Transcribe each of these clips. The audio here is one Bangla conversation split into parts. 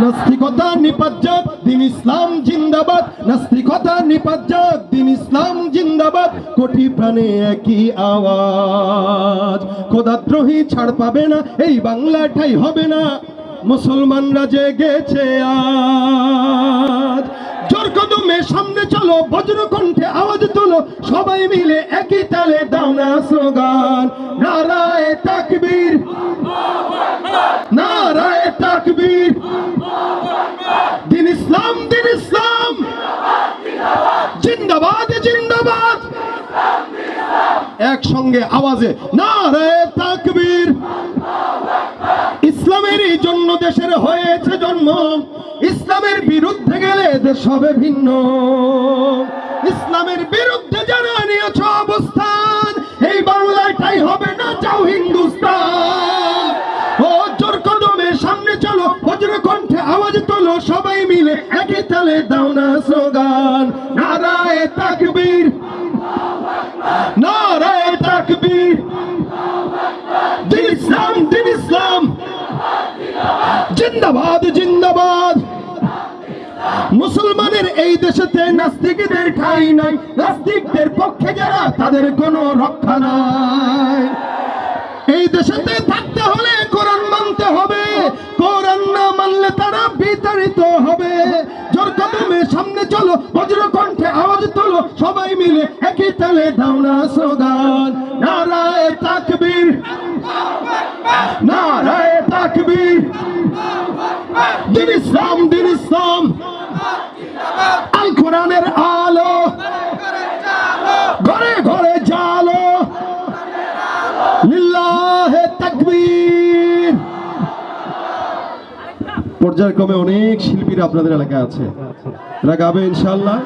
নাস্তিকতা নিপাজ্জাক দিন ইসলাম জিন্দাবাদ। নাস্তিকতা নিপাজ্জাক দিন ইসলাম জিন্দাবাদ। কোটি প্রাণে একই আওয়াজ। খোদাদ্রোহী ছাড় পাবে না, এই বাংলাটাই হবে না। মুসলমানরা জেগেছে আজ। জোর কদমে সামনে চলো বজ্র কণ্ঠে আওয়াজ তোলো। সবাই মিলে একই তালে দাও না স্লোগান। নারায় তাকবীর। নারায় তাকবীর। ইসলাম দিন ইসলাম। জিন্দাবাদ জিন্দাবাদ। একসঙ্গে আওয়াজে না রে তাকবীর। ইসলামের এই জন্য দেশের হয়েছে জন্ম। ইসলামের বিরুদ্ধে গেলে দেশ হবে ভিন্ন। ইসলামের বিরুদ্ধে আওয়াজ তোলো সবাই মিলে একই তালে দাও না স্লোগান? নারায় তাকবীর। নারায় তাকবীর। দিন ইসলাম দিন ইসলাম। জিন্দাবাদ জিন্দাবাদ। মুসলমানের এই দেশেতে নাস্তিকদের ঠাই নাই। নাস্তিকদের পক্ষে যারা, তাদের কোনো রক্ষা নাই। বিতাড়িত হবে। জোর কদমে সামনে চলো বজ্র আওয়াজ তোলো, সবাই মিলে একই তালে দাও না স্লোগান। নারায় তাকবীর। নারায় তাকবীর। দিন ইসলাম দিন ইসলাম। আল কোরআনের আলো। ঘরে ঘরে জালো। লিল্লাহে তাকবীর। পর্যায়ক্রমে অনেক শিল্পীরা আপনাদের এলাকায় আছে। এরা গাবে ইনশাল্লাহ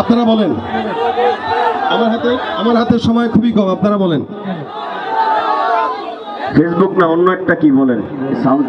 আপনারা বলেন। আমার হাতে আমার হাতে সময় খুবই কম আপনারা বলেন। ফেসবুক না অন্য একটা কি বলেন? সাউন্ড